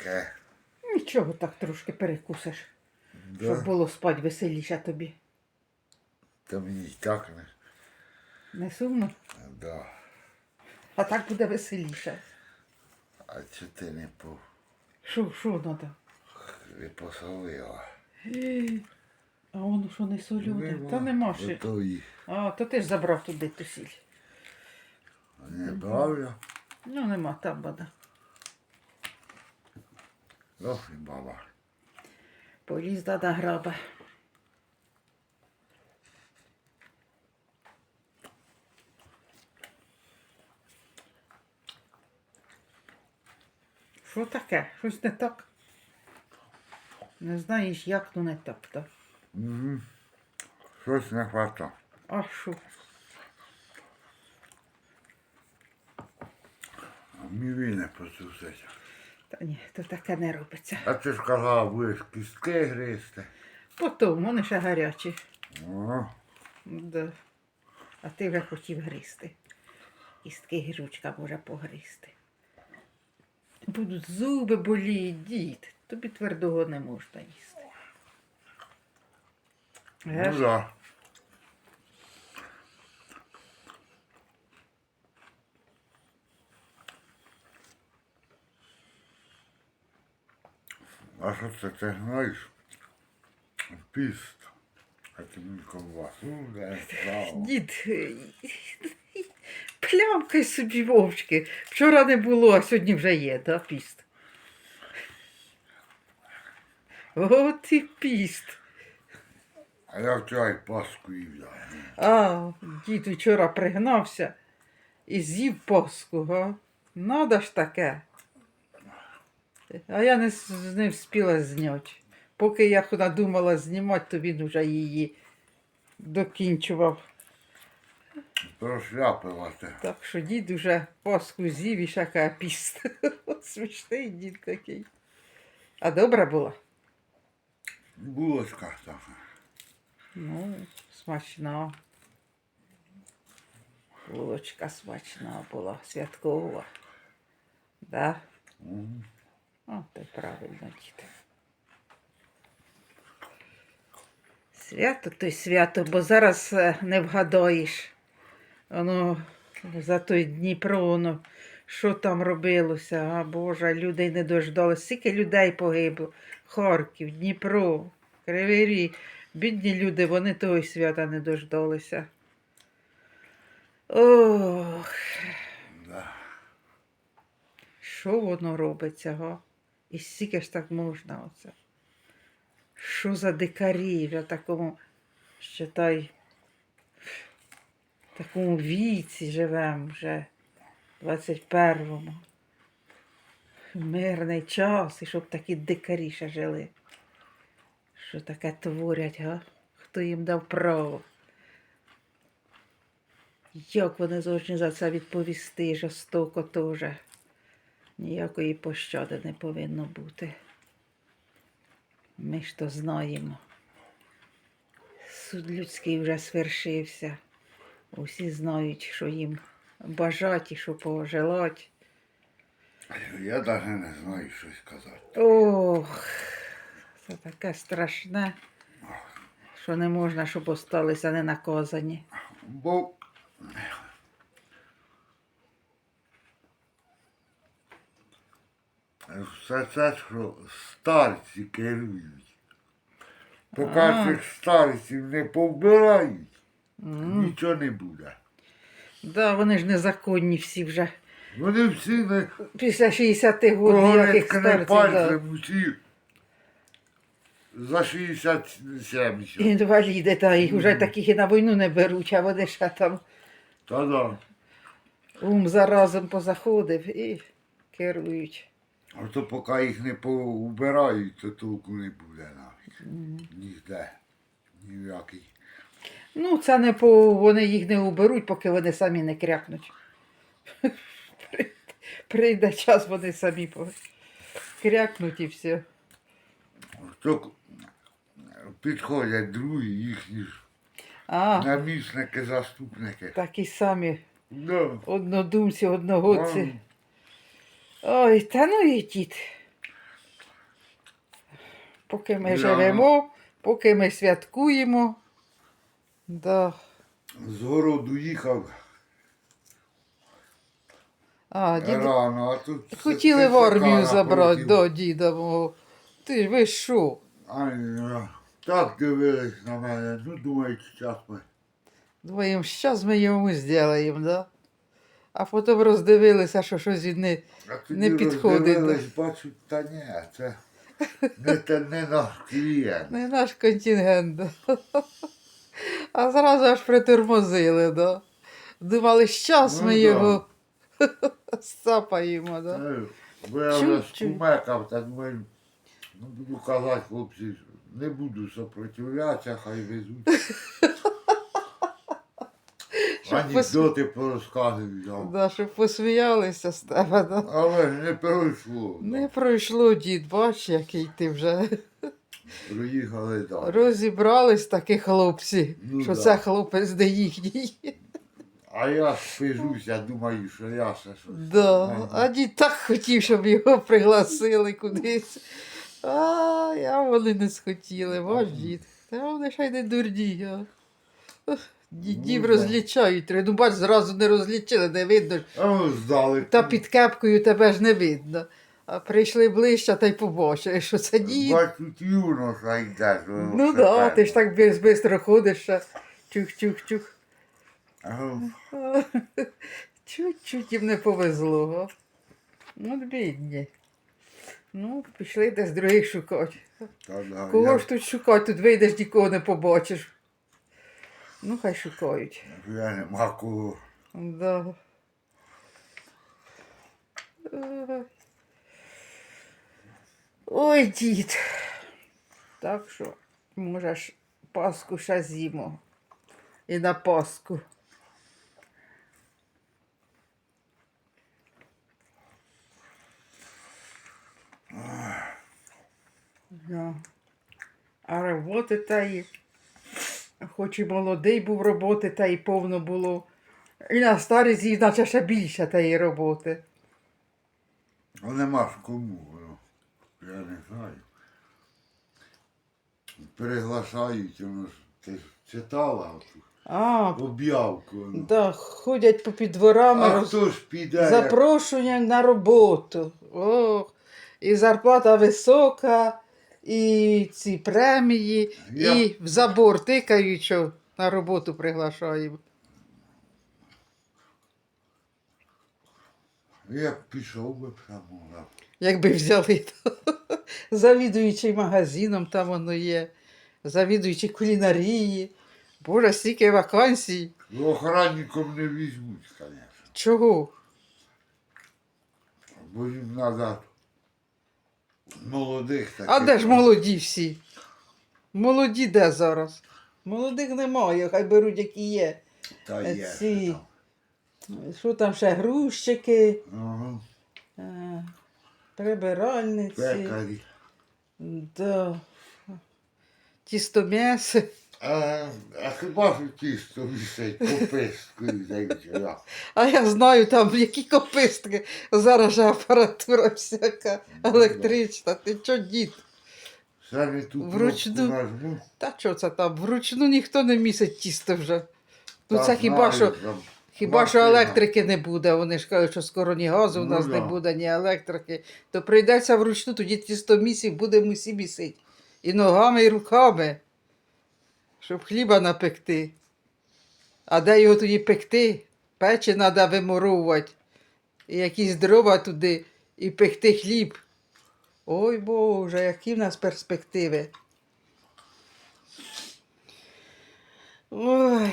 таке. Нічого так трошки перекусиш, Да. щоб було спать веселіше тобі. Та мені й так не. Не сумно, Да. а так буде веселіше. А чи ти не, по, Що, що треба? не посолила? А воно що не? Нема. Та нема ще. Ото і А, то ти ж забрав туди ту сіль. не брав я. Ну нема там вода. Ох, і баба. Поліз до граба. Що таке? Щось не так? Не знаєш, як то не так, так? Угу. Щось не хвата. А що? Міві не посусить. Та ні, то таке не робиться. А ти ж казала, будеш кістки гризти. Потім, вони ще гарячі. О, Да. А ти вже хотів гризти. Кістки гіручка може погризти. Будуть зуби боліють, дід. Тобі твердого не можна їсти. ну да. А що це ти знаєш? Піст. А ти мені ковбасу. Дід, плямкай собі вовчки. Вчора не було, а сьогодні вже є, да, піст. О, ти піст. А я вчора й паску їв. А, дід вчора пригнався і з'їв паску, га? Надо ж таке. А я не, с- не встигла зняти. Поки я надумала знімати, то він вже її докінчував. Прошляпила ти. Так що дід уже паску з'їв і ще каже, піст. Смішний дід такий. А добра була? Булочка така. Ну, смачна. Булочка смачна була, святкова. Да? Мгм. О, й правильно, дід. Свято то й свято, бо зараз е, не вгадаєш. Воно за той Дніпро, воно, що там робилося, а Боже, людей не дождалося. Скільки людей погибло. Харків, Дніпро, Кривий Ріг. Бідні люди, вони того свята не дождалися. Ох, Да. що воно робиться, га? І стільки ж так можна оце. Що за дикарі в такому, считай, в такому віці живемо вже, 21-му. Мирний час, і щоб такі дикарі ще жили. Що таке творять, га? Хто їм дав право? Як вони зовсім за це відповісти жорстоко теж. Ніякої пощади не повинно бути. Ми ж то знаємо. Суд людський вже свершився. Усі знають, що їм бажать і що пожелать. Я навіть не знаю, що сказати. Ох, це таке страшне, що не можна, щоб осталися ненаказані. Бо все це, що старці керують. Поки цих старців не повбирають, нічого не буде. Да, вони ж незаконні всі вже. Вони всі не Після 60 років, яких старців. Да. пальцем, усі за 60-70. Інваліди, та їх вже таких і на війну не беруть, а вони ще там Та да. ум заразом позаходив і керують. А то поки їх не поубирають, то толку не буде навіть. Ніде. Ніякий. Ну, це не по вони їх не уберуть, поки вони самі не крякнуть. Прийде- час, вони самі по- крякнуть і все. То підходять другі їхні ж А, намісники, заступники. такі самі Да. однодумці, одногодці. Ам, Ой, та ну і дід. Поки ми Да. живемо, поки ми святкуємо. Да. З городу їхав А, дід... рано, а тут Хотіли в армію забрати до діда мого. Ти ж ви що? Ай, ну, так дивились на мене. Ну, думають, час ми. Думаємо, щас ми йому зробимо, да? А потім роздивилися, що щось він не. А тоді Не підходить, бачу, та ні, це не, те, не наш клієнт. Не наш контингент. А зразу аж притормозили, да. Думали, щас Ну ми да. його сцапаємо, да. Е, Бо я вже скумекав, так ми, ну, буду казати, хлопці, не буду сопротивлятися, хай везуть. Щоб Анекдоти порозказують. да. Да, щоб посміялися з тебе, да. Але ж не пройшло. да. Не пройшло, дід, бач, який ти вже. Проїхали далі. Розібрались такі хлопці, Ну що да. це хлопець не їхній. А я спижуся, думаю, що я ще щось. Да. А дід так хотів, щоб його пригласили кудись. А, а вони не схотіли, бач, дід. Та вони ще й не дурні. А. Дідів Ну, розлічають. Ну, бач, зразу не розлічили, не видно. здали. Та під кепкою тебе ж не видно. А прийшли ближче та й побачили, що це дід. Бач, тут юноша йде. Ну так, да, ти ж так швидко ходиш. Чух-чух-чух. Чуть-чуть їм не повезло. Ну, бідні. Ну, пішли десь других шукати. Кого ж тут шукати? Тут вийдеш, нікого не побачиш. Ну, хай шукають. Нема кого. Да. Ой. Ой, дід. Так що, можеш Пасху ще з'їмо. І на Пасху. Да. А роботи та й, хоч і молодий був роботи, та й повно було. І на старість, їй наче ще більше тієї роботи. А нема ж кому. ну. Я не знаю. Приглашають, воно ж ти ж читала А, об'явку. ну. да, ходять по під дворами, А роз... хто ж піде? як- запрошення на роботу. Ох, і зарплата висока, і ці премії, Я- і в забор тикають, що на роботу приглашаємо. Я б пішов би прямо. Якби взяли, то завідуючий магазином, там воно є, завідуючий кулінарії. Боже, стільки вакансій. Ну, Охранником не візьмуть, звісно. Чого? Бо їм треба молодих таких. А де ж молоді всі? Молоді де зараз? Молодих немає, хай беруть, які є. Та е, є. ці- Що там ще грузчики, Ага. е, прибиральниці, Пекарі. да. тістом'яси. А, а хіба ж тісто висить попискою зайчила? А я знаю там, які копистки. Зараз же апаратура всяка електрична. Ти чо, дід? Все не ту Вручну. кнопку нажму. Та що це там? Вручну ніхто не місить тісто вже. Ну та це хіба знаю, що, там хіба що машина. електрики не буде. Вони ж кажуть, що скоро ні газу у Ну нас не да. буде, ні електрики. То прийдеться вручну, тоді тісто місів будемо усі місити. І ногами, і руками, щоб хліба напекти. А де його тоді пекти? Печі треба вимуровувати. І якісь дрова туди, і пекти хліб. Ой Боже, які в нас перспективи. Ой.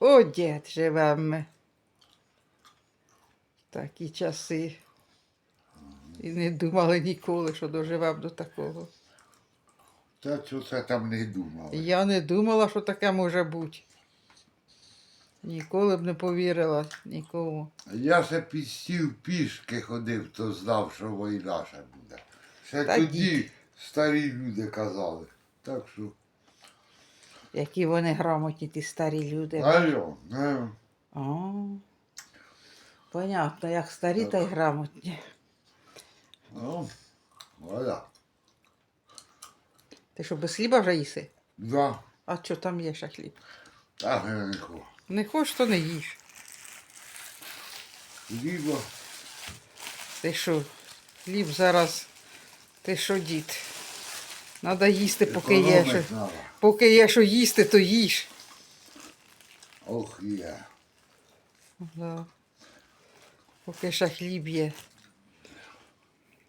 О, дід, живемо. Такі часи. І не думали ніколи, що доживемо до такого. Та що це там не думав. Я не думала, що таке може бути. Ніколи б не повірила нікому. Я ще під стіл пішки ходив, то знав, що війна ще буде. Ще Та тоді дід. старі люди казали. Так що, Які вони грамотні, ті старі люди. алло, ну, О, понятно, як старі, та й грамотні. ну, Вода. Ти що, без хліба вже їси? Да. А що там є ще хліб? Так я не хочу. Не хочеш, то не їж. Хліба. Ти що, хліб зараз, ти що, дід? Надо їсти, поки є що. Поки є що їсти, то їж. Ох, є. Да. Поки ще хліб є.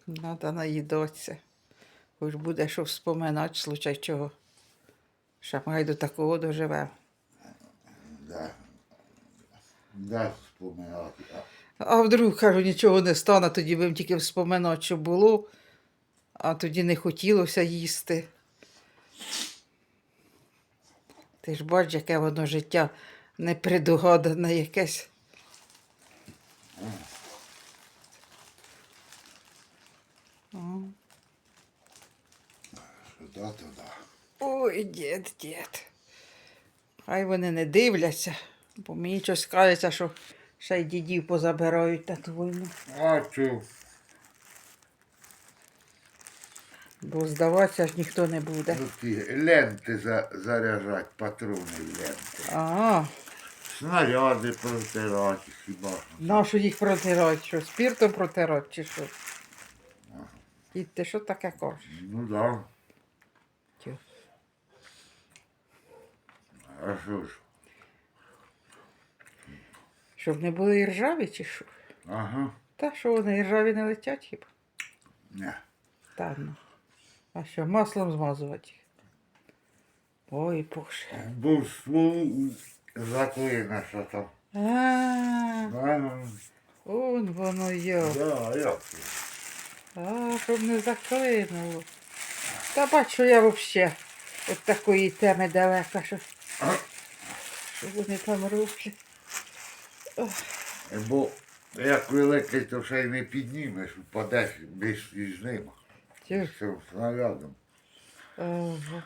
Надо наїдатися. Хоч буде що вспоминати, случай чого. Ще до такого доживе. Да. Да, вспоминати. А, вдруг, кажу, нічого не стане, тоді будемо тільки вспоминати, що було, а тоді не хотілося їсти. Ти ж бачиш, яке воно життя непредугадане якесь. О. Що да, то да. Ой, дід, дід. Хай вони не дивляться, бо мені щось кажеться, що ще й дідів позабирають на ту війну. А чу. Бо здаватися ж ніхто не буде. Ну, ті ленти за, заряджать, патрони ленти. А, Снаряди протирати хіба. нащо їх протирати? Що, спіртом протирати чи що? І ти що таке кажеш? Ну да. А що ж? Щоб не були і ржаві чи що? Ага. Та що вони і ржаві не летять хіба? Не. Та ну. А що, маслом змазувати їх? Ой, боже. Був ствол заклина, що там. А, Ага. он воно йо. Да, як це? А, щоб не заклинуло. Та бачу я взагалі от такої теми далека, що вони там роблять. Бо як великий, то ще й не піднімеш, впадеш між ними. Тю. З цим снарядом. Ага.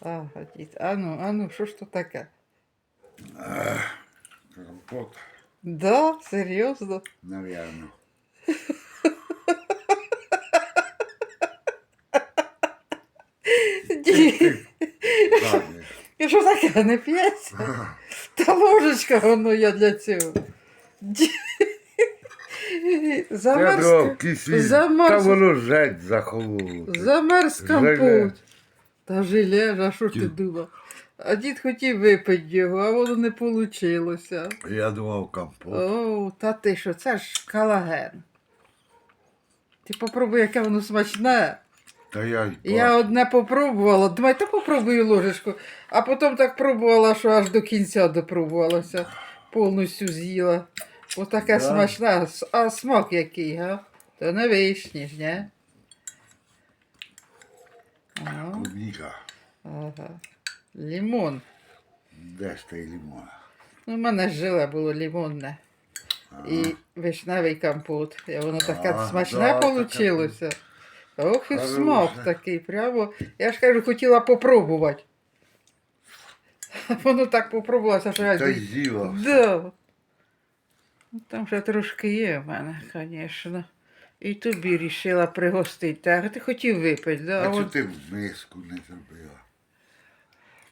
Ага, дід. А ну, а ну, що ж то таке? Компот, Да, серйозно? навірно. Дід, Що таке не п'ється? Та ложечка воно я для цього. Замерз, замерз. Та воно жать захололо. замерз компот. Та жиле, а що ж ти думав? А дід хотів випити його, а воно не вийшло. Я думав компот. О, та ти що, це ж колаген. Ти попробуй, яке воно смачне. Та я й Я одне попробувала, думаю, та попробую ложечку. А потім так пробувала, що аж до кінця допробувалася. Повністю з'їла. Отаке Да. смачне. А с- А смак який, га? То не вишні ж, ні? Ага, клубніка. ага. Лімон. Де ж той лимон? Ну, в мене ж жиле було лімонне. І вишневий компот. І воно таке А, смачне да, таке получилося. Ох, і смак такий, прямо. Я ж кажу, хотіла попробувати. Воно так попробувалося, що я Та з'їла. Да. Ну, Там ще трошки є в мене, звісно. І тобі рішила пригостити. Так, ти хотів випити, да? А а, чого от... ти в миску не зробила?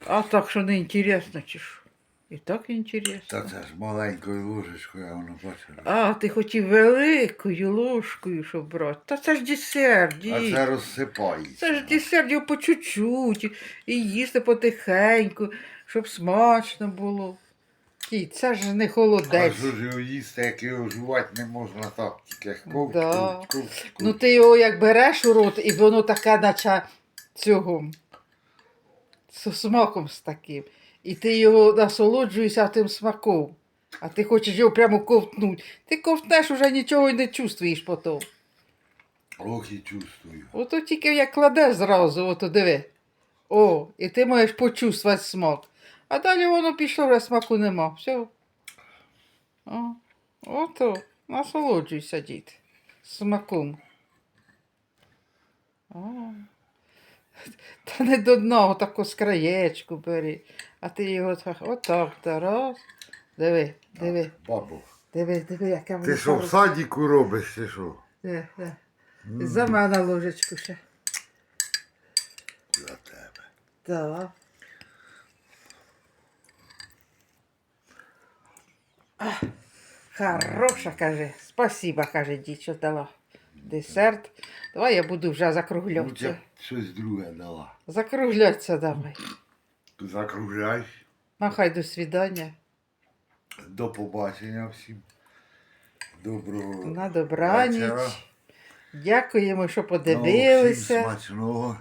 а так, що не інтересно, чи що? І так Та інтересно. це ж маленькою ложечкою, а воно бачила. А, ти хотів великою ложкою, щоб брати. Та це ж десерт, А це розсипається. Це ж десерт його по чуть-чуть. І їсти потихеньку, щоб смачно було. Дід, це ж не А холодець. що ж його їсти, як його жувати не можна так, тільки ковть, Да. Ну ти його як береш у рот, і воно таке, наче цього з смаком з таким. І ти його насолоджуєшся тим смаком. А ти хочеш його прямо ковтнути. Ти ковтнеш, уже нічого й не чувствуєш потім. Ох і чувствую. Ото тільки як кладеш зразу, ото диви. О, і ти маєш почувствувати смак. А далі воно пішло, вже смаку нема. Все. О, ото, насолоджуйся, дід. Смаком. О. Та не до дна, отаку з краєчку бери. А ти його так, отак, та раз. Диви, диви, Бабу. диви, диви, яке воно. Ти що в хороше. садіку робиш, чи що? Диви, диви. За мене ложечку ще. За тебе. Так. Хороша, каже. Спасибо, каже, дідько дала. Десерт. Давай я буду вже закруглятися. Лучше щось друге дала. Закруглятися давай. Закругляй. Махай до свідання. До побачення всім. Доброго На добраніч. вечора. Дякуємо, що Ну, всім подивилися. смачного.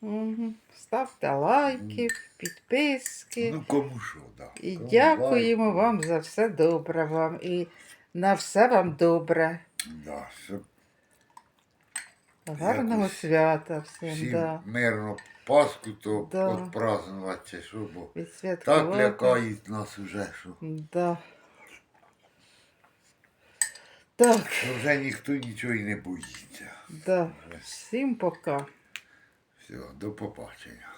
Мгм. Ставте лайки, підписки. Ну кому що, да. І Кому дякуємо лайк, вам за все добре вам. І на все вам добре. Да, щоб Гарного Якось свята всім, всім да. мирно Пасху то Да. отпразнувати, що, бо так лякають нас уже, що, Да. Так, що вже ніхто нічого і не боїться. да. Всім пока. Все, до побачення.